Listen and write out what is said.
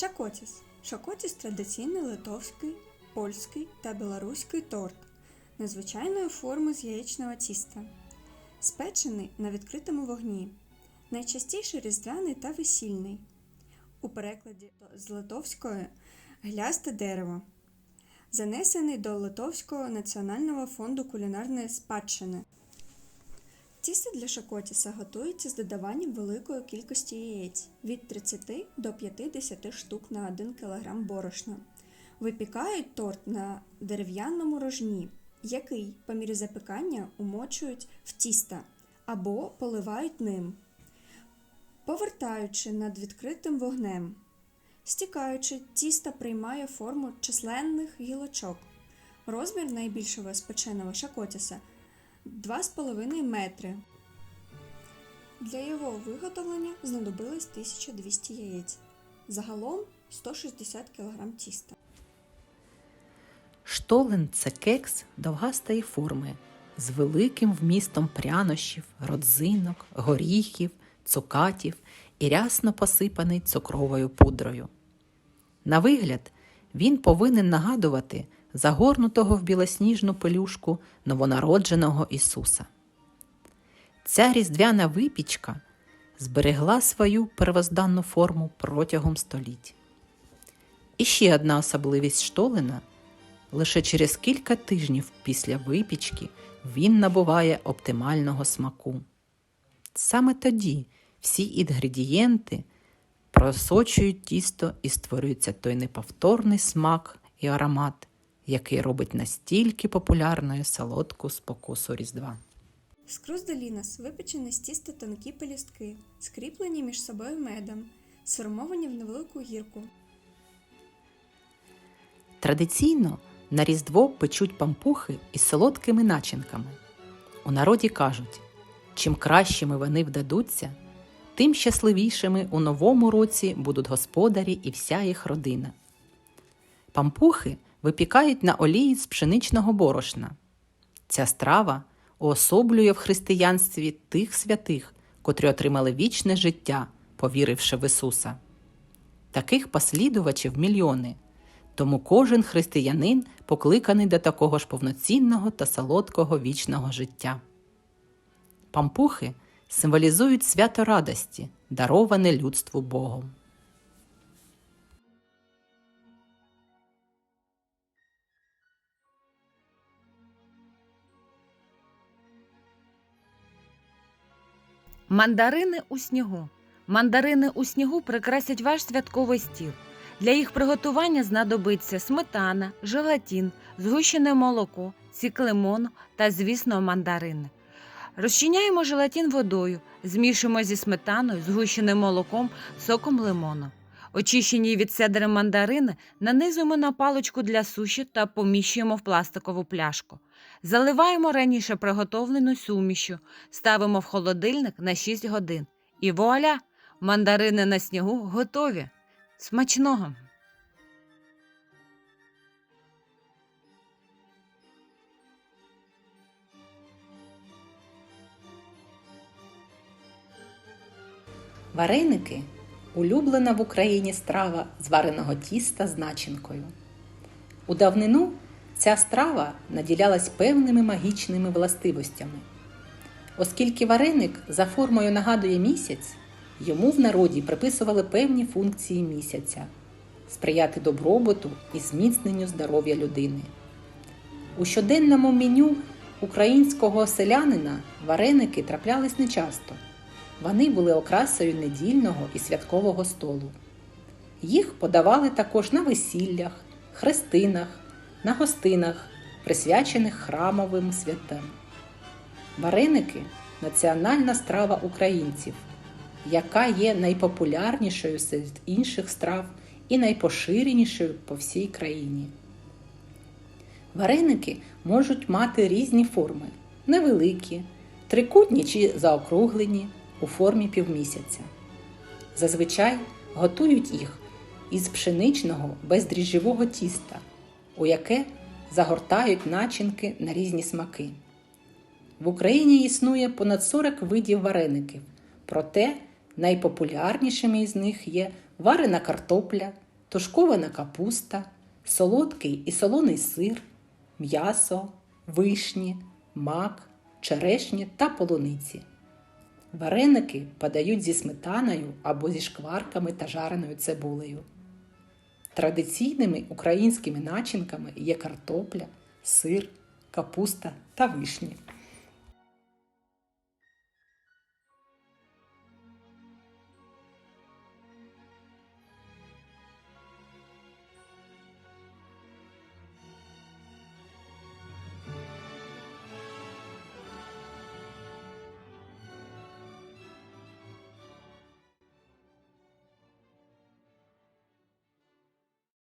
Шакотіс. Шакотіс традиційний литовський, польський та білоруський торт незвичайної форми з яєчного тіста, спечений на відкритому вогні, найчастіше різдвяний та весільний. У перекладі з литовської глясте дерево, занесений до Литовського національного фонду кулінарної спадщини. Тісто для шакотіса готується з додаванням великої кількості яєць від 30 до 50 штук на 1 кг борошна. Випікають торт на дерев'яному рожні, який по мірі запікання умочують в тісто або поливають ним, повертаючи над відкритим вогнем. Стікаючи, тісто приймає форму численних гілочок. Розмір найбільшого спеченого шакотіса 2,5 метри. Для його виготовлення знадобилось 1200 яєць. Загалом 160 кг тіста. Штолен це кекс довгастої форми з великим вмістом прянощів, родзинок, горіхів, цукатів і рясно посипаний цукровою пудрою. На вигляд, він повинен нагадувати загорнутого в білосніжну пелюшку новонародженого Ісуса. Ця різдвяна випічка зберегла свою первозданну форму протягом століть. І ще одна особливість штолена лише через кілька тижнів після випічки він набуває оптимального смаку. Саме тоді всі інгредієнти просочують тісто і створюється той неповторний смак і аромат, який робить настільки популярною солодку спокусу Різдва. Скруздалінас випечені з тіста тонкі пелюстки, скріплені між собою медом, сформовані в невелику гірку. Традиційно на Різдво печуть пампухи із солодкими начинками. У народі кажуть, чим кращими вони вдадуться, тим щасливішими у новому році будуть господарі і вся їх родина. Пампухи випікають на олії з пшеничного борошна. Ця страва уособлює в християнстві тих святих, котрі отримали вічне життя, повіривши в Ісуса. Таких послідувачів мільйони. Тому кожен християнин покликаний до такого ж повноцінного та солодкого вічного життя. Пампухи символізують свято радості, дароване людству Богом. Мандарини у снігу. Мандарини у снігу прикрасять ваш святковий стіл. Для їх приготування знадобиться сметана, желатін, згущене молоко, сік лимону та, звісно, мандарини. Розчиняємо желатін водою, змішуємо зі сметаною, згущеним молоком, соком лимону. Очищені від седри мандарини нанизуємо на паличку для суші та поміщуємо в пластикову пляшку. Заливаємо раніше приготовлену сумішю, ставимо в холодильник на 6 годин. І вуаля! Мандарини на снігу готові. Смачного! Вареники улюблена в Україні страва з вареного тіста з начинкою. У давнину ця страва наділялась певними магічними властивостями. Оскільки вареник за формою нагадує місяць, йому в народі приписували певні функції місяця сприяти добробуту і зміцненню здоров'я людини. У щоденному меню українського селянина вареники траплялись нечасто. Вони були окрасою недільного і святкового столу. Їх подавали також на весіллях, хрестинах, на гостинах, присвячених храмовим святам. Вареники національна страва українців, яка є найпопулярнішою серед інших страв і найпоширенішою по всій країні. Вареники можуть мати різні форми: невеликі, трикутні чи заокруглені у формі півмісяця. Зазвичай готують їх із пшеничного бездріжджового тіста, у яке загортають начинки на різні смаки. В Україні існує понад 40 видів вареників, проте найпопулярнішими із них є варена картопля, тушкована капуста, солодкий і солоний сир, м'ясо, вишні, мак, черешні та полуниці. Вареники подають зі сметаною або зі шкварками та жареною цибулею. Традиційними українськими начинками є картопля, сир, капуста та вишні.